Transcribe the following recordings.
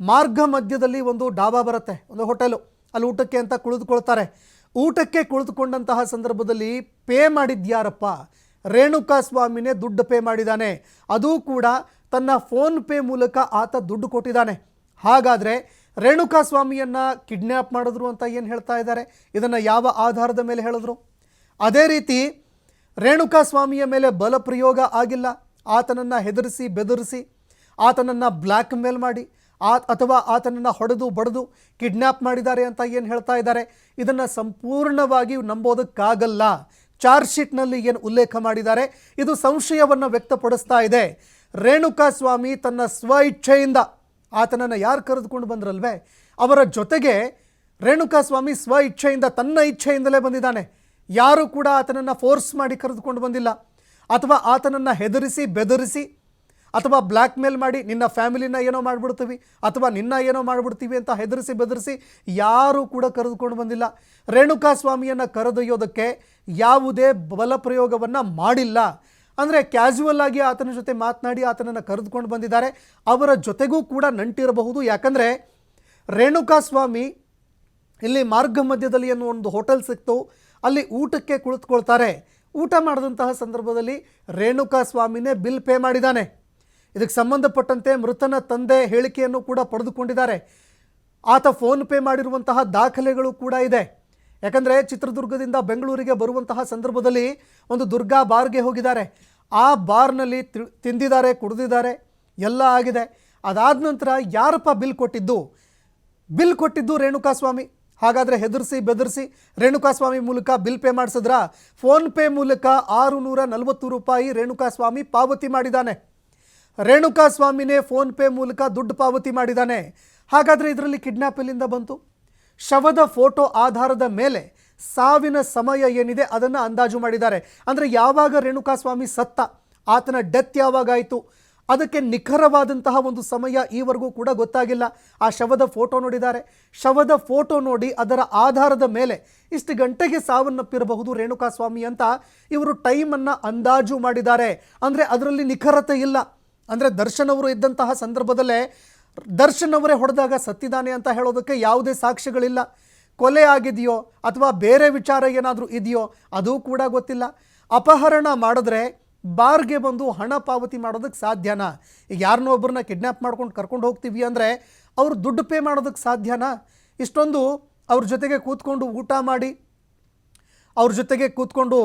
ಮಾರ್ಗ ಮಧ್ಯದಲ್ಲಿ ಒಂದು ಡಾಬಾ ಬರುತ್ತೆ, ಒಂದು ಹೋಟೆಲು. ಅಲ್ಲಿ ಊಟಕ್ಕೆ ಅಂತ ಕುಳಿತುಕೊಳ್ತಾರೆ. ಊಟಕ್ಕೆ ಕುಳಿತುಕೊಂಡಂತಹ ಸಂದರ್ಭದಲ್ಲಿ ಪೇ ಮಾಡಿದ್ಯಾರಪ್ಪ ರೇಣುಕಾ ಸ್ವಾಮಿನೇ ದುಡ್ಡು ಪೇ ಮಾಡಿದ್ದಾನೆ ಅದೂ ಕೂಡ ತನ್ನ ಫೋನ್ ಪೇ ಮೂಲಕ ಆತ ದುಡ್ಡು ಕೊಟ್ಟಿದ್ದಾನೆ ಹಾಗಾದರೆ ರೇಣುಕಾ ಸ್ವಾಮಿಯನ್ನು ಕಿಡ್ನ್ಯಾಪ್ ಮಾಡಿದ್ರು ಅಂತ ಏನು ಹೇಳ್ತಾ ಇದ್ದಾರೆ? ಇದನ್ನು ಯಾವ ಆಧಾರದ ಮೇಲೆ ಹೇಳಿದ್ರು? ಅದೇ ರೀತಿ ರೇಣುಕಾ ಸ್ವಾಮಿಯ ಮೇಲೆ ಬಲಪ್ರಯೋಗ ಆಗಿಲ್ಲ. ಆತನನ್ನು ಹೆದರಿಸಿ, ಬೆದರಿಸಿ, ಆತನನ್ನು ಬ್ಲ್ಯಾಕ್ ಮೇಲ್ ಮಾಡಿ ಆ ಅಥವಾ ಆತನನ್ನು ಹೊಡೆದು ಬಡಿದು ಕಿಡ್ನ್ಯಾಪ್ ಮಾಡಿದ್ದಾರೆ ಅಂತ ಏನು ಹೇಳ್ತಾ ಇದ್ದಾರೆ? ಇದನ್ನು ಸಂಪೂರ್ಣವಾಗಿ ನಂಬೋದಕ್ಕಾಗಲ್ಲ. ಚಾರ್ಜ್ ಶೀಟ್ನಲ್ಲಿ ಏನು ಉಲ್ಲೇಖ ಮಾಡಿದ್ದಾರೆ? ಇದು ಸಂಶಯವನ್ನು ವ್ಯಕ್ತಪಡಿಸ್ತಾ ಇದೆ. ರೇಣುಕಾ ಸ್ವಾಮಿ ತನ್ನ ಸ್ವ ಇಚ್ಛೆಯಿಂದ ಆತನನ್ನು ಯಾರು ಕರೆದುಕೊಂಡು ಬಂದ್ರಲ್ವೇ? ಅವರ ಜೊತೆಗೆ ರೇಣುಕಾ ಸ್ವಾಮಿ ಸ್ವ ಇಚ್ಛೆಯಿಂದ ತನ್ನ ಇಚ್ಛೆಯಿಂದಲೇ ಬಂದಿದ್ದಾನೆ. ಯಾರೂ ಕೂಡ ಆತನನ್ನು ಫೋರ್ಸ್ ಮಾಡಿ ಕರೆದುಕೊಂಡು ಬಂದಿಲ್ಲ. ಅಥವಾ ಆತನನ್ನು ಹೆದರಿಸಿ, ಬೆದರಿಸಿ ಅಥವಾ ಬ್ಲ್ಯಾಕ್ ಮೇಲ್ ಮಾಡಿ ನಿನ್ನ ಫ್ಯಾಮಿಲಿನ ಏನೋ ಮಾಡಿಬಿಡ್ತೀವಿ ಅಥವಾ ನಿನ್ನ ಏನೋ ಮಾಡಿಬಿಡ್ತೀವಿ ಅಂತ ಹೆದರಿಸಿ ಬೆದರಿಸಿ ಯಾರೂ ಕೂಡ ಕರೆದುಕೊಂಡು ಬಂದಿಲ್ಲ. ರೇಣುಕಾ ಸ್ವಾಮಿಯನ್ನು ಕರೆದೊಯ್ಯೋದಕ್ಕೆ ಯಾವುದೇ ಬಲ ಪ್ರಯೋಗವನ್ನು ಮಾಡಿಲ್ಲ. ಅಂದರೆ ಕ್ಯಾಶುವಲ್ ಆಗಿ ಆತನ ಜೊತೆ ಮಾತನಾಡಿ ಆತನನ್ನು ಕರೆದುಕೊಂಡು ಬಂದಿದ್ದಾರೆ. ಅವರ ಜೊತೆಗೂ ಕೂಡ ನಂಟಿರಬಹುದು. ಯಾಕಂದರೆ ರೇಣುಕಾ ಸ್ವಾಮಿ ಇಲ್ಲಿ ಮಾರ್ಗ ಮಧ್ಯದಲ್ಲಿ ಅನ್ನೋ ಒಂದು ಹೋಟೆಲ್ ಸಿಕ್ತು. ಅಲ್ಲಿ ಊಟಕ್ಕೆ ಕುಳಿತುಕೊಳ್ತಾರೆ. ಊಟ ಮಾಡಿದಂತಹ ಸಂದರ್ಭದಲ್ಲಿ ರೇಣುಕಾ ಸ್ವಾಮಿನೇ ಬಿಲ್ ಪೇ ಮಾಡಿದ್ದಾನೆ. ಇದಕ್ಕೆ ಸಂಬಂಧಪಟ್ಟಂತೆ ಮೃತನ ತಂದೆ ಹೇಳಿಕೆಯನ್ನು ಕೂಡ ಪಡೆದುಕೊಂಡಿದ್ದಾರೆ. ಆತ ಫೋನ್ ಪೇ ಮಾಡಿರುವಂತಹ ದಾಖಲೆಗಳು ಕೂಡ ಇದೆ. ಯಾಕಂದರೆ ಚಿತ್ರದುರ್ಗದಿಂದ ಬೆಂಗಳೂರಿಗೆ ಬರುವಂತಹ ಸಂದರ್ಭದಲ್ಲಿ ಒಂದು ದುರ್ಗಾ ಬಾರ್ಗೆ ಹೋಗಿದ್ದಾರೆ. ಆ ಬಾರ್ನಲ್ಲಿ ತಿಂದಿದ್ದಾರೆ, ಕುಡಿದಿದ್ದಾರೆ, ಎಲ್ಲ ಆಗಿದೆ. ಅದಾದ ನಂತರ ಯಾರಪ್ಪ ಬಿಲ್ ಕೊಟ್ಟಿದ್ದು? ಬಿಲ್ ಕೊಟ್ಟಿದ್ದು ರೇಣುಕಾಸ್ವಾಮಿ. ಹಾಗಾದರೆ ಹೆದರಿಸಿ, ಬೆದರಿಸಿ ರೇಣುಕಾಸ್ವಾಮಿ ಮೂಲಕ ಬಿಲ್ ಪೇ ಮಾಡಿಸಿದ್ರ? ಫೋನ್ಪೇ ಮೂಲಕ ಆರು ನೂರ ನಲವತ್ತು ರೂಪಾಯಿ ರೇಣುಕಾಸ್ವಾಮಿ ಪಾವತಿ ಮಾಡಿದ್ದಾನೆ. ರೇಣುಕಾ ಸ್ವಾಮಿನೇ ಫೋನ್ ಪೇ ಮೂಲಕ ದುಡ್ಡು ಪಾವತಿ ಮಾಡಿದ್ದಾನೆ ಹಾಗಾದರೆ ಇದರಲ್ಲಿ ಕಿಡ್ನಾಪ್ ಎಲ್ಲಿಂದ ಬಂತು? ಶವದ ಫೋಟೋ ಆಧಾರದ ಮೇಲೆ ಸಾವಿನ ಸಮಯ ಏನಿದೆ ಅದನ್ನು ಅಂದಾಜು ಮಾಡಿದ್ದಾರೆ. ಅಂದರೆ ಯಾವಾಗ ರೇಣುಕಾ ಸ್ವಾಮಿ ಸತ್ತ? ಆತನ ಡೆತ್ ಯಾವಾಗಾಯಿತು ಅದಕ್ಕೆ ನಿಖರವಾದಂತಹ ಒಂದು ಸಮಯ ಈವರೆಗೂ ಕೂಡ ಗೊತ್ತಾಗಿಲ್ಲ. ಆ ಶವದ ಫೋಟೋ ನೋಡಿದ್ದಾರೆ. ಶವದ ಫೋಟೋ ನೋಡಿ ಅದರ ಆಧಾರದ ಮೇಲೆ ಇಷ್ಟು ಗಂಟೆಗೆ ಸಾವನ್ನಪ್ಪಿರಬಹುದು ರೇಣುಕಾ ಸ್ವಾಮಿ ಅಂತ ಇವರು ಟೈಮನ್ನು ಅಂದಾಜು ಮಾಡಿದ್ದಾರೆ. ಅಂದರೆ ಅದರಲ್ಲಿ ನಿಖರತೆ ಇಲ್ಲ. ಅಂದರೆ ದರ್ಶನ್ ಅವರು ಇದ್ದಂತಹ ಸಂದರ್ಭದಲ್ಲೇ ದರ್ಶನ್ ಅವರೇ ಹೊಡೆದಾಗ ಸತ್ತಿದ್ದಾನೆ ಅಂತ ಹೇಳೋದಕ್ಕೆ ಯಾವುದೇ ಸಾಕ್ಷ್ಯಗಳಿಲ್ಲ. ಕೊಲೆ ಆಗಿದೆಯೋ ಅಥವಾ ಬೇರೆ ವಿಚಾರ ಏನಾದರೂ ಇದೆಯೋ ಅದು ಕೂಡ ಗೊತ್ತಿಲ್ಲ. ಅಪಹರಣ ಮಾಡಿದ್ರೆ ಬಾರ್ಗೆ ಬಂದು ಹಣ ಪಾವತಿ ಮಾಡೋದಕ್ಕೆ ಸಾಧ್ಯನಾ? ಈಗ ಯಾರನ್ನೋ ಒಬ್ಬರನ್ನ ಕಿಡ್ನ್ಯಾಪ್ ಮಾಡ್ಕೊಂಡು ಕರ್ಕೊಂಡು ಹೋಗ್ತೀವಿ ಅಂದರೆ ಅವ್ರು ದುಡ್ಡು ಪೇ ಮಾಡೋದಕ್ಕೆ ಸಾಧ್ಯನಾ? ಇಷ್ಟೊಂದು ಅವ್ರ ಜೊತೆಗೆ ಕೂತ್ಕೊಂಡು ಊಟ ಮಾಡಿ, ಅವ್ರ ಜೊತೆಗೆ ಕೂತ್ಕೊಂಡು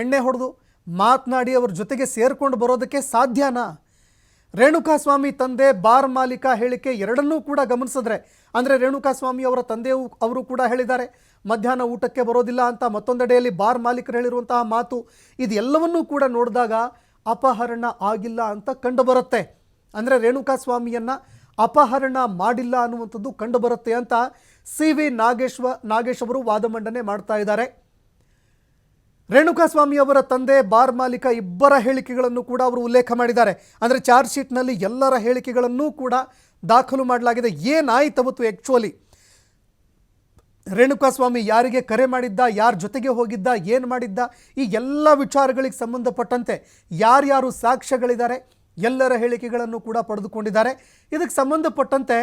ಎಣ್ಣೆ ಹೊಡೆದು ಮಾತನಾಡಿ ಅವ್ರ ಜೊತೆಗೆ ಸೇರ್ಕೊಂಡು ಬರೋದಕ್ಕೆ ಸಾಧ್ಯನಾ? ರೇಣುಕಾ ಸ್ವಾಮಿ ತಂದೆ ಬಾರ್ ಮಾಲೀಕ ಹೇಳಿಕೆ ಎರಡನ್ನೂ ಕೂಡ ಗಮನಿಸಿದ್ರೆ, ಅಂದರೆ ರೇಣುಕಾ ಸ್ವಾಮಿ ಅವರ ತಂದೆಯೂ ಅವರು ಕೂಡ ಹೇಳಿದ್ದಾರೆ, ಮಧ್ಯಾಹ್ನ ಊಟಕ್ಕೆ ಬರೋದಿಲ್ಲ ಅಂತ ಮತ್ತೊಂದೆಡೆಯಲ್ಲಿ ಬಾರ್ ಮಾಲೀಕರು ಹೇಳಿರುವಂತಹ ಮಾತು, ಇದೆಲ್ಲವನ್ನೂ ಕೂಡ ನೋಡಿದಾಗ ಅಪಹರಣ ಆಗಿಲ್ಲ ಅಂತ ಕಂಡುಬರುತ್ತೆ. ಅಂದರೆ ರೇಣುಕಾ ಸ್ವಾಮಿಯನ್ನು ಅಪಹರಣ ಮಾಡಿಲ್ಲ ಅನ್ನುವಂಥದ್ದು ಕಂಡುಬರುತ್ತೆ ಅಂತ ಸಿ ವಿ ನಾಗೇಶ್ವ, ನಾಗೇಶ್ ಅವರು ವಾದ ಮಂಡನೆ ಮಾಡ್ತಾ ಇದ್ದಾರೆ. ರೇಣುಕಾಸ್ವಾಮಿ ಅವರ ತಂದೆ, ಬಾರ್ ಮಾಲೀಕ ಇಬ್ಬರ ಹೇಳಿಕೆಗಳನ್ನು ಕೂಡ ಅವರು ಉಲ್ಲೇಖ ಮಾಡಿದ್ದಾರೆ. ಅಂದರೆ ಚಾರ್ಜ್ ಶೀಟ್ನಲ್ಲಿ ಎಲ್ಲರ ಹೇಳಿಕೆಗಳನ್ನೂ ಕೂಡ ದಾಖಲು ಮಾಡಲಾಗಿದೆ. ಏನಾಯಿತವತ್ತು ಆ್ಯಕ್ಚುಲಿ ರೇಣುಕಾಸ್ವಾಮಿ ಯಾರಿಗೆ ಕರೆ ಮಾಡಿದ್ದ, ಯಾರ ಜೊತೆಗೆ ಹೋಗಿದ್ದ, ಏನು ಮಾಡಿದ್ದ, ಈ ಎಲ್ಲ ವಿಚಾರಗಳಿಗೆ ಸಂಬಂಧಪಟ್ಟಂತೆ ಯಾರ್ಯಾರು ಸಾಕ್ಷ್ಯಗಳಿದ್ದಾರೆ, ಎಲ್ಲರ ಹೇಳಿಕೆಗಳನ್ನು ಕೂಡ ಪಡೆದುಕೊಂಡಿದ್ದಾರೆ. ಇದಕ್ಕೆ ಸಂಬಂಧಪಟ್ಟಂತೆ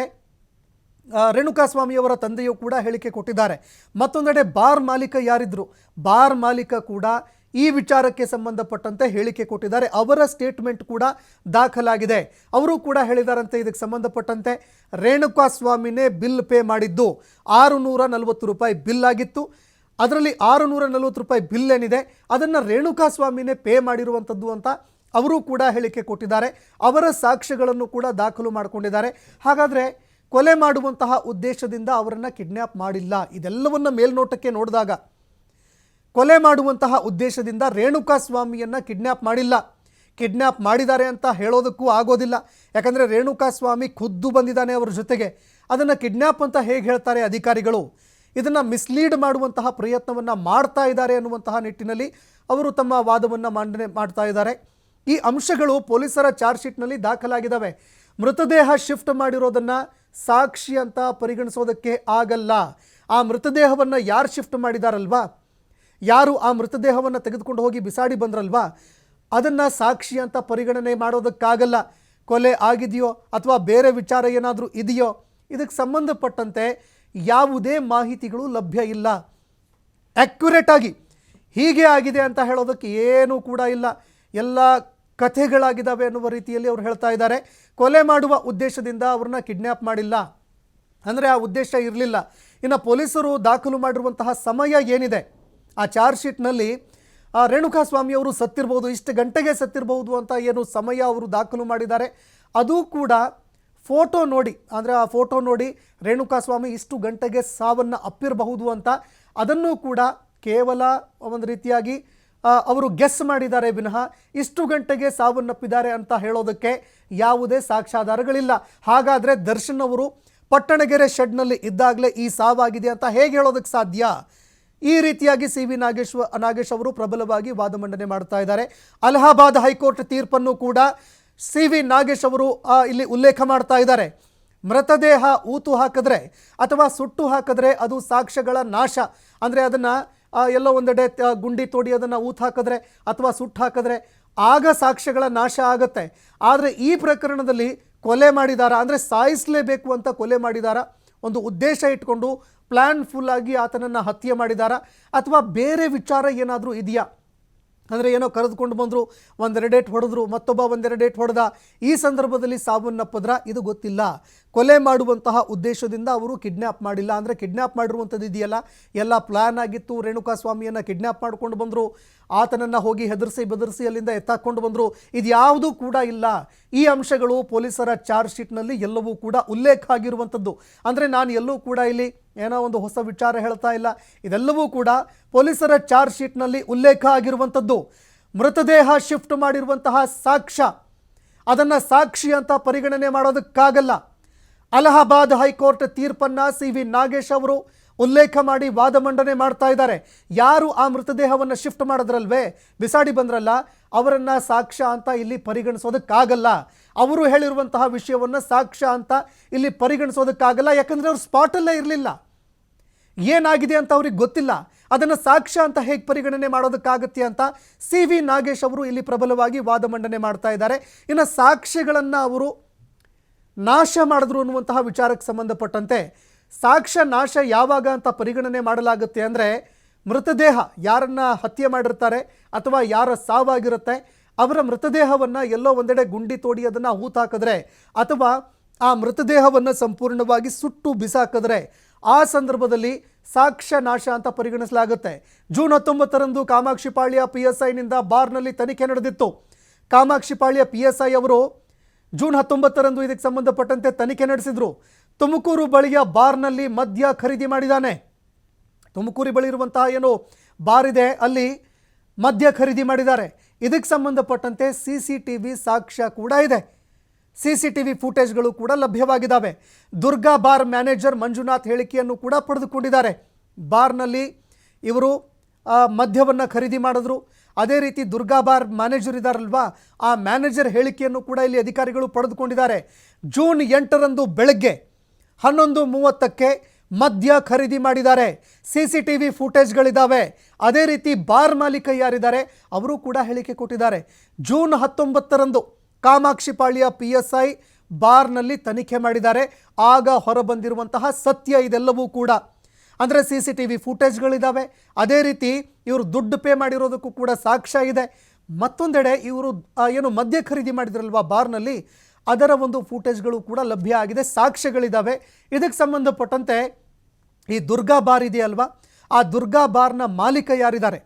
ರೇಣುಕಾಸ್ವಾಮಿಯವರ ತಂದೆಯೂ ಕೂಡ ಹೇಳಿಕೆ ಕೊಟ್ಟಿದ್ದಾರೆ. ಮತ್ತೊಂದೆಡೆ ಬಾರ್ ಮಾಲೀಕ ಯಾರಿದ್ರು? ಬಾರ್ ಮಾಲೀಕ ಕೂಡ ಈ ವಿಚಾರಕ್ಕೆ ಸಂಬಂಧಪಟ್ಟಂತೆ ಹೇಳಿಕೆ ಕೊಟ್ಟಿದ್ದಾರೆ. ಅವರ ಸ್ಟೇಟ್ಮೆಂಟ್ ಕೂಡ ದಾಖಲಾಗಿದೆ. ಅವರು ಕೂಡ ಹೇಳಿದಾರಂತೆ, ಇದಕ್ಕೆ ಸಂಬಂಧಪಟ್ಟಂತೆ ರೇಣುಕಾಸ್ವಾಮಿನೇ ಬಿಲ್ ಪೇ ಮಾಡಿದ್ದು. ಆರು ನಲವತ್ತು ರೂಪಾಯಿ ಬಿಲ್ ಆಗಿತ್ತು. ಅದರಲ್ಲಿ ಆರು ನೂರ ನಲವತ್ತು ರೂಪಾಯಿ ಬಿಲ್ ಏನಿದೆ? ಅದನ್ನು ರೇಣುಕಾಸ್ವಾಮಿನೇ ಪೇ ಮಾಡಿರುವಂಥದ್ದು ಅಂತ ಅವರು ಕೂಡ ಹೇಳಿಕೆ ಕೊಟ್ಟಿದ್ದಾರೆ. ಅವರ ಸಾಕ್ಷ್ಯಗಳನ್ನು ಕೂಡ ದಾಖಲು ಮಾಡಿಕೊಂಡಿದ್ದಾರೆ. ಹಾಗಾದರೆ ಕೊಲೆ ಮಾಡುವಂತಹ ಉದ್ದೇಶದಿಂದ ಅವರನ್ನು ಕಿಡ್ನ್ಯಾಪ್ ಮಾಡಿಲ್ಲ. ಇದೆಲ್ಲವನ್ನ ಮೇಲ್ನೋಟಕ್ಕೆ ನೋಡಿದಾಗ ಕೊಲೆ ಮಾಡುವಂತಹ ಉದ್ದೇಶದಿಂದ ರೇಣುಕಾ ಸ್ವಾಮಿಯನ್ನು ಕಿಡ್ನ್ಯಾಪ್ ಮಾಡಿಲ್ಲ. ಕಿಡ್ನ್ಯಾಪ್ ಮಾಡಿದ್ದಾರೆ ಅಂತ ಹೇಳೋದಕ್ಕೂ ಆಗೋದಿಲ್ಲ. ಯಾಕಂದರೆ ರೇಣುಕಾ ಸ್ವಾಮಿ ಖುದ್ದು ಬಂದಿದ್ದಾನೆ ಅವರ ಜೊತೆಗೆ. ಅದನ್ನು ಕಿಡ್ನ್ಯಾಪ್ ಅಂತ ಹೇಗೆ ಹೇಳ್ತಾರೆ ಅಧಿಕಾರಿಗಳು? ಇದನ್ನು ಮಿಸ್ಲೀಡ್ ಮಾಡುವಂತಹ ಪ್ರಯತ್ನವನ್ನು ಮಾಡ್ತಾ ಇದ್ದಾರೆ ಅನ್ನುವಂತಹ ನಿಟ್ಟಿನಲ್ಲಿ ಅವರು ತಮ್ಮ ವಾದವನ್ನು ಮಂಡನೆ ಮಾಡ್ತಾ ಇದ್ದಾರೆ. ಈ ಅಂಶಗಳು ಪೊಲೀಸರ ಚಾರ್ಜ್ ಶೀಟ್ನಲ್ಲಿ ದಾಖಲಾಗಿದ್ದಾವೆ. ಮೃತದೇಹ ಶಿಫ್ಟ್ ಮಾಡಿರೋದನ್ನು ಸಾಕ್ಷಿ ಅಂತ ಪರಿಗಣಿಸೋದಕ್ಕೆ ಆಗಲ್ಲ. ಆ ಮೃತದೇಹವನ್ನು ಯಾರು ಶಿಫ್ಟ್ ಮಾಡಿದಾರಲ್ವಾ? ಯಾರು ಆ ಮೃತದೇಹವನ್ನು ತೆಗೆದುಕೊಂಡು ಹೋಗಿ ಬಿಸಾಡಿ ಬಂದ್ರಲ್ವಾ? ಅದನ್ನು ಸಾಕ್ಷಿ ಅಂತ ಪರಿಗಣನೆ ಮಾಡೋದಕ್ಕಾಗಲ್ಲ. ಕೊಲೆ ಆಗಿದೆಯೋ ಅಥವಾ ಬೇರೆ ವಿಚಾರ ಏನಾದರೂ ಇದೆಯೋ? ಇದಕ್ಕೆ ಸಂಬಂಧಪಟ್ಟಂತೆ ಯಾವುದೇ ಮಾಹಿತಿಗಳು ಲಭ್ಯ ಇಲ್ಲ. ಆಗಿ ಹೀಗೆ ಆಗಿದೆ ಅಂತ ಹೇಳೋದಕ್ಕೆ ಏನೂ ಕೂಡ ಇಲ್ಲ. ಎಲ್ಲ ಕಥೆಗಳಾಗಿದ್ದಾವೆ ಅನ್ನುವ ರೀತಿಯಲ್ಲಿ ಅವರು ಹೇಳ್ತಾ ಇದ್ದಾರೆ. ಕೊಲೆ ಮಾಡುವ ಉದ್ದೇಶದಿಂದ ಅವ್ರನ್ನ ಕಿಡ್ನ್ಯಾಪ್ ಮಾಡಿಲ್ಲ. ಅಂದರೆ ಆ ಉದ್ದೇಶ ಇರಲಿಲ್ಲ. ಇನ್ನು ಪೊಲೀಸರು ದಾಖಲು ಮಾಡಿರುವಂತಹ ಸಮಯ ಏನಿದೆ? ಆ ಚಾರ್ಜ್ ಶೀಟ್ನಲ್ಲಿ, ಆ ರೇಣುಕಾ ಸ್ವಾಮಿಯವರು ಸತ್ತಿರ್ಬೋದು, ಇಷ್ಟು ಗಂಟೆಗೆ ಸತ್ತಿರಬಹುದು ಅಂತ ಏನು ಸಮಯ ಅವರು ದಾಖಲು ಮಾಡಿದ್ದಾರೆ. ಅದು ಕೂಡ ಫೋಟೋ ನೋಡಿ, ಅಂದರೆ ಆ ಫೋಟೋ ನೋಡಿ ರೇಣುಕಾ ಸ್ವಾಮಿ ಇಷ್ಟು ಗಂಟೆಗೆ ಸಾವನ್ನು ಅಪ್ಪಿರಬಹುದು ಅಂತ. ಅದನ್ನು ಕೂಡ ಕೇವಲ ಒಂದು ರೀತಿಯಾಗಿ ಅವರು ಗೆಸ್ ಮಾಡಿದ್ದಾರೆ ವಿನಃ ಇಷ್ಟು ಗಂಟೆಗೆ ಸಾವನ್ನಪ್ಪಿದ್ದಾರೆ ಅಂತ ಹೇಳೋದಕ್ಕೆ ಯಾವುದೇ ಸಾಕ್ಷ್ಯಾಧಾರಗಳಿಲ್ಲ. ಹಾಗಾದರೆ ದರ್ಶನ್ ಅವರು ಪಟ್ಟಣಗೆರೆ ಶೆಡ್ನಲ್ಲಿ ಇದ್ದಾಗಲೇ ಈ ಸಾವಾಗಿದೆ ಅಂತ ಹೇಗೆ ಹೇಳೋದಕ್ಕೆ ಸಾಧ್ಯ? ಈ ರೀತಿಯಾಗಿ ಸಿ ವಿ ನಾಗೇಶ್ವ, ನಾಗೇಶ್ ಅವರು ಪ್ರಬಲವಾಗಿ ವಾದ ಮಂಡನೆ ಮಾಡ್ತಾ ಇದ್ದಾರೆ. ಅಲಹಾಬಾದ್ ಹೈಕೋರ್ಟ್ ತೀರ್ಪನ್ನು ಕೂಡ ಸಿ ವಿ ನಾಗೇಶ್ ಅವರು ಇಲ್ಲಿ ಉಲ್ಲೇಖ ಮಾಡ್ತಾ ಇದ್ದಾರೆ. ಮೃತದೇಹ ಊತು ಹಾಕಿದ್ರೆ ಅಥವಾ ಸುಟ್ಟು ಹಾಕಿದ್ರೆ ಅದು ಸಾಕ್ಷ್ಯಗಳ ನಾಶ. ಅಂದರೆ ಅದನ್ನು ಎಲ್ಲೋ ಒಂದೆಡೆ ಗುಂಡಿ ತೋಡಿ ಅದನ್ನು ಊತ್ ಹಾಕಿದ್ರೆ ಅಥವಾ ಸುಟ್ಟು ಹಾಕಿದ್ರೆ ಆಗ ಸಾಕ್ಷ್ಯಗಳ ನಾಶ ಆಗುತ್ತೆ. ಆದರೆ ಈ ಪ್ರಕರಣದಲ್ಲಿ ಕೊಲೆ ಮಾಡಿದಾರ? ಅಂದರೆ ಸಾಯಿಸಲೇಬೇಕು ಅಂತ ಕೊಲೆ ಮಾಡಿದಾರ? ಒಂದು ಉದ್ದೇಶ ಇಟ್ಕೊಂಡು ಪ್ಲ್ಯಾನ್ ಫುಲ್ ಆಗಿ ಆತನನ್ನು ಹತ್ಯೆ ಮಾಡಿದಾರ? ಅಥವಾ ಬೇರೆ ವಿಚಾರ ಏನಾದರೂ ಇದೆಯಾ? ಅಂದರೆ ಏನೋ ಕರೆದುಕೊಂಡು ಬಂದರು, ಒಂದೆರಡು ಡೇಟ್ ಹೊಡೆದ್ರು, ಮತ್ತೊಬ್ಬ ಒಂದೆರಡು ಡೇಟ್ ಹೊಡೆದ. ಈ ಸಂದರ್ಭದಲ್ಲಿ ಸಾವನ್ನಪ್ಪದ್ರ? ಇದು ಗೊತ್ತಿಲ್ಲ. ಕೊಲೆ ಮಾಡುವಂತಹ ಉದ್ದೇಶದಿಂದ ಅವರು ಕಿಡ್ನ್ಯಾಪ್ ಮಾಡಿಲ್ಲ. ಅಂದರೆ ಕಿಡ್ನ್ಯಾಪ್ ಮಾಡಿರುವಂಥದ್ದು ಇದೆಯಲ್ಲ? ಎಲ್ಲ ಪ್ಲ್ಯಾನ್ ಆಗಿತ್ತು. ರೇಣುಕಾ ಸ್ವಾಮಿಯನ್ನು ಕಿಡ್ನ್ಯಾಪ್ ಮಾಡಿಕೊಂಡು ಬಂದರು. ಆತನನ್ನು ಹೋಗಿ ಹೆದರಿಸಿ ಬೆದರಿಸಿ ಅಲ್ಲಿಂದ ಎತ್ತಾಕೊಂಡು ಬಂದರು. ಇದ್ಯಾವುದೂ ಕೂಡ ಇಲ್ಲ. ಈ ಅಂಶಗಳು ಪೊಲೀಸರ ಚಾರ್ಜ್ ಶೀಟ್ನಲ್ಲಿ ಎಲ್ಲವೂ ಕೂಡ ಉಲ್ಲೇಖ ಆಗಿರುವಂಥದ್ದು. ಅಂದರೆ ನಾನು ಎಲ್ಲೂ ಕೂಡ ಇಲ್ಲಿ ಏನೋ ಒಂದು ಹೊಸ ವಿಚಾರ ಹೇಳ್ತಾ ಇಲ್ಲ. ಇದೆಲ್ಲವೂ ಕೂಡ ಪೊಲೀಸರ ಚಾರ್ಜ್ ಶೀಟ್ನಲ್ಲಿ ಉಲ್ಲೇಖ ಆಗಿರುವಂಥದ್ದು. ಮೃತದೇಹ ಶಿಫ್ಟ್ ಮಾಡಿರುವಂತಹ ಸಾಕ್ಷ್ಯ. ಅದನ್ನು ಸಾಕ್ಷಿ ಅಂತ ಪರಿಗಣನೆ ಮಾಡೋದಕ್ಕಾಗಲ್ಲ. ಅಲಹಾಬಾದ್ ಹೈಕೋರ್ಟ್ ತೀರ್ಪನ್ನ ಸಿ ವಿ ನಾಗೇಶ್ ಅವರು ಉಲ್ಲೇಖ ಮಾಡಿ ವಾದ ಮಂಡನೆ ಮಾಡ್ತಾ ಇದ್ದಾರೆ. ಯಾರು ಆ ಮೃತದೇಹವನ್ನು ಶಿಫ್ಟ್ ಮಾಡಿದ್ರಲ್ವೇ? ಬಿಸಾಡಿ ಬಂದ್ರಲ್ಲ, ಅವರನ್ನು ಸಾಕ್ಷ್ಯ ಅಂತ ಇಲ್ಲಿ ಪರಿಗಣಿಸೋದಕ್ಕಾಗಲ್ಲ. ಅವರು ಹೇಳಿರುವಂತಹ ವಿಷಯವನ್ನು ಸಾಕ್ಷ್ಯ ಅಂತ ಇಲ್ಲಿ ಪರಿಗಣಿಸೋದಕ್ಕಾಗಲ್ಲ. ಯಾಕಂದರೆ ಅವ್ರು ಸ್ಪಾಟಲ್ಲೇ ಇರಲಿಲ್ಲ. ಏನಾಗಿದೆ ಅಂತ ಅವ್ರಿಗೆ ಗೊತ್ತಿಲ್ಲ. ಅದನ್ನು ಸಾಕ್ಷ್ಯ ಅಂತ ಹೇಗೆ ಪರಿಗಣನೆ ಮಾಡೋದಕ್ಕಾಗತ್ತೆ ಅಂತ ಸಿ ವಿ ನಾಗೇಶ್ ಅವರು ಇಲ್ಲಿ ಪ್ರಬಲವಾಗಿ ವಾದ ಮಂಡನೆ ಮಾಡ್ತಾ ಇದ್ದಾರೆ. ಇನ್ನು ಸಾಕ್ಷ್ಯಗಳನ್ನು ಅವರು ನಾಶ ಮಾಡಿದ್ರು ಅನ್ನುವಂತಹ ವಿಚಾರಕ್ಕೆ ಸಂಬಂಧಪಟ್ಟಂತೆ ಸಾಕ್ಷ್ಯ ನಾಶ ಯಾವಾಗ ಅಂತ ಪರಿಗಣನೆ ಮಾಡಲಾಗುತ್ತೆ ಅಂದರೆ ಮೃತದೇಹ ಯಾರನ್ನ ಹತ್ಯೆ ಮಾಡಿರ್ತಾರೆ ಅಥವಾ ಯಾರ ಸಾವಾಗಿರುತ್ತೆ, ಅವರ ಮೃತದೇಹವನ್ನು ಎಲ್ಲೋ ಒಂದೆಡೆ ಗುಂಡಿ ತೋಡಿ ಅದನ್ನು ಹೂತಾಕಿದ್ರೆ ಅಥವಾ ಆ ಮೃತದೇಹವನ್ನು ಸಂಪೂರ್ಣವಾಗಿ ಸುಟ್ಟು ಬಿಸಾಕಿದ್ರೆ ಆ ಸಂದರ್ಭದಲ್ಲಿ ಸಾಕ್ಷ್ಯ ನಾಶ ಅಂತ ಪರಿಗಣಿಸಲಾಗುತ್ತೆ. ಜೂನ್ ಹತ್ತೊಂಬತ್ತರಂದು ಕಾಮಾಕ್ಷಿಪಾಳ್ಯ ಪಿ ಎಸ್ ಐನಿಂದ ಬಾರ್ನಲ್ಲಿ ತನಿಖೆ ನಡೆದಿತ್ತು. ಕಾಮಾಕ್ಷಿಪಾಳ್ಯ ಪಿ ಎಸ್ ಐ ಅವರು ಜೂನ್ ಹತ್ತೊಂಬತ್ತರಂದು ಇದಕ್ಕೆ ಸಂಬಂಧಪಟ್ಟಂತೆ ತನಿಖೆ ನಡೆಸಿದ್ರು. ತುಮಕೂರು ಬಳಿಯ ಬಾರ್ನಲ್ಲಿ ಮದ್ಯ ಖರೀದಿ ಮಾಡಿದ್ದಾನೆ. ತುಮಕೂರು ಬಳಿ ಇರುವಂತಹ ಏನು ಬಾರ್ ಇದೆ, ಅಲ್ಲಿ ಮದ್ಯ ಖರೀದಿ ಮಾಡಿದ್ದಾರೆ. ಇದಕ್ಕೆ ಸಂಬಂಧಪಟ್ಟಂತೆ ಸಿ ಸಿ ಟಿ ವಿ ಸಾಕ್ಷ್ಯ ಕೂಡ ಇದೆ. ಸಿ ಸಿ ಟಿ ವಿ ಫುಟೇಜ್ಗಳು ಕೂಡ ಲಭ್ಯವಾಗಿದ್ದಾವೆ. ದುರ್ಗಾ ಬಾರ್ ಮ್ಯಾನೇಜರ್ ಮಂಜುನಾಥ್ ಹೇಳಿಕೆಯನ್ನು ಕೂಡ ಪಡೆದುಕೊಂಡಿದ್ದಾರೆ. ಬಾರ್ನಲ್ಲಿ ಇವರು ಮದ್ಯವನ್ನು ಖರೀದಿ ಮಾಡಿದ್ರು. ಅದೇ ರೀತಿ ದುರ್ಗಾ ಬಾರ್ ಮ್ಯಾನೇಜರ್ ಇದ್ದಾರಲ್ವಾ ಆ ಮ್ಯಾನೇಜರ್ ಹೇಳಿಕೆಯನ್ನು ಕೂಡ ಇಲ್ಲಿ ಅಧಿಕಾರಿಗಳು ಪಡೆದುಕೊಂಡಿದ್ದಾರೆ. ಜೂನ್ ಎಂಟರಂದು ಬೆಳಗ್ಗೆ ಹನ್ನೊಂದು ಮೂವತ್ತಕ್ಕೆ ಮದ್ಯ ಖರೀದಿ ಮಾಡಿದ್ದಾರೆ. ಸಿ ಸಿ ಟಿ ವಿ ಫುಟೇಜ್ಗಳಿದ್ದಾವೆ ಅದೇ ರೀತಿ ಬಾರ್ ಮಾಲೀಕ ಯಾರಿದ್ದಾರೆ? ಅವರು ಕೂಡ ಹೇಳಿಕೆ ಕೊಟ್ಟಿದ್ದಾರೆ. ಜೂನ್ ಹತ್ತೊಂಬತ್ತರಂದು ಕಾಮಾಕ್ಷಿಪಾಳ್ಯ ಪಿ ಎಸ್ ಐ ಬಾರ್ನಲ್ಲಿ ತನಿಖೆ ಮಾಡಿದ್ದಾರೆ. ಆಗ ಹೊರಬಂದಿರುವಂತಹ ಸತ್ಯ ಇದೆಲ್ಲವೂ ಕೂಡ. ಅಂದರೆ ಸಿ ಸಿ ಟಿ ವಿ ಫುಟೇಜ್ಗಳಿದ್ದಾವೆ ಅದೇ ರೀತಿ ಇವರು ದುಡ್ಡು ಪೇ ಮಾಡಿರೋದಕ್ಕೂ ಕೂಡ ಸಾಕ್ಷ್ಯ ಇದೆ. ಮತ್ತೊಂದೆಡೆ ಇವರು ಏನು ಮದ್ಯ ಖರೀದಿ ಮಾಡಿದ್ರಲ್ವಾ ಬಾರ್ನಲ್ಲಿ, ಅದರ ಒಂದು ಫುಟೇಜ್ಗಳು ಕೂಡ ಲಭ್ಯ ಆಗಿದೆ ಸಾಕ್ಷ್ಯಗಳಿದ್ದಾವೆ ಇದಕ್ಕೆ ಸಂಬಂಧಪಟ್ಟಂತೆ ಈ ದುರ್ಗಾ ಬಾರ್ ಇದೆಯಲ್ವಾ? ಆ ದುರ್ಗಾ ಬಾರ್ನ ಮಾಲೀಕ ಯಾರಿದ್ದಾರೆ?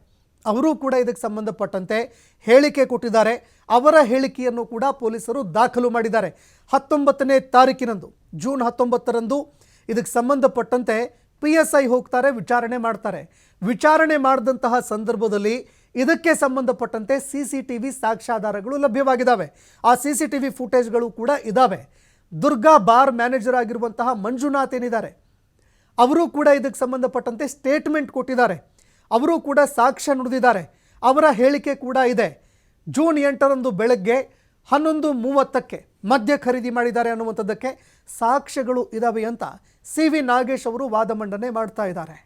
ಅವರು ಕೂಡ ಇದಕ್ಕೆ ಸಂಬಂಧಪಟ್ಟಂತೆ ಹೇಳಿಕೆ ಕೊಟ್ಟಿದ್ದಾರೆ. ಅವರ ಹೇಳಿಕೆಯನ್ನು ಕೂಡ ಪೊಲೀಸರು ದಾಖಲು ಮಾಡಿದ್ದಾರೆ. ಹತ್ತೊಂಬತ್ತನೇ ತಾರೀಕಿನಂದು, ಜೂನ್ ಹತ್ತೊಂಬತ್ತರಂದು ಇದಕ್ಕೆ ಸಂಬಂಧಪಟ್ಟಂತೆ ಪಿ ಎಸ್ ಐ ಹೋಗ್ತಾರೆ, ವಿಚಾರಣೆ ಮಾಡ್ತಾರೆ. ವಿಚಾರಣೆ ಮಾಡಿದಂತಹ ಸಂದರ್ಭದಲ್ಲಿ ಇದಕ್ಕೆ ಸಂಬಂಧಪಟ್ಟಂತೆ ಸಿ ಸಿ ಟಿ ವಿ ಸಾಕ್ಷ್ಯಾಧಾರಗಳು ಲಭ್ಯವಾಗಿದ್ದಾವೆ. ಆ ಸಿ ಸಿ ಟಿ ವಿ ಫುಟೇಜ್ಗಳು ಕೂಡ ಇದ್ದಾವೆ. ದುರ್ಗಾ ಬಾರ್ ಮ್ಯಾನೇಜರ್ ಆಗಿರುವಂತಹ ಮಂಜುನಾಥ್ ಏನಿದ್ದಾರೆ? ಅವರು ಕೂಡ ಇದಕ್ಕೆ ಸಂಬಂಧಪಟ್ಟಂತೆ ಸ್ಟೇಟ್ಮೆಂಟ್ ಕೊಟ್ಟಿದ್ದಾರೆ. ಅವರು ಕೂಡ ಸಾಕ್ಷ್ಯ ನುಡಿದಿದ್ದಾರೆ. ಅವರ ಹೇಳಿಕೆ ಕೂಡ ಇದೆ. ಜೂನ್ ಎಂಟರಂದು ಬೆಳಗ್ಗೆ ಹನ್ನೊಂದು ಮೂವತ್ತಕ್ಕೆ ಮದ್ಯ ಖರೀದಿ ಮಾಡಿದ್ದಾರೆ ಅನ್ನುವಂಥದ್ದಕ್ಕೆ ಸಾಕ್ಷ್ಯಗಳು ಇದ್ದಾವೆ ಅಂತ ಸಿ ವಿ ನಾಗೇಶ್ ಅವರು ವಾದ ಮಂಡನೆ ಮಾಡ್ತಾ ಇದ್ದಾರೆ.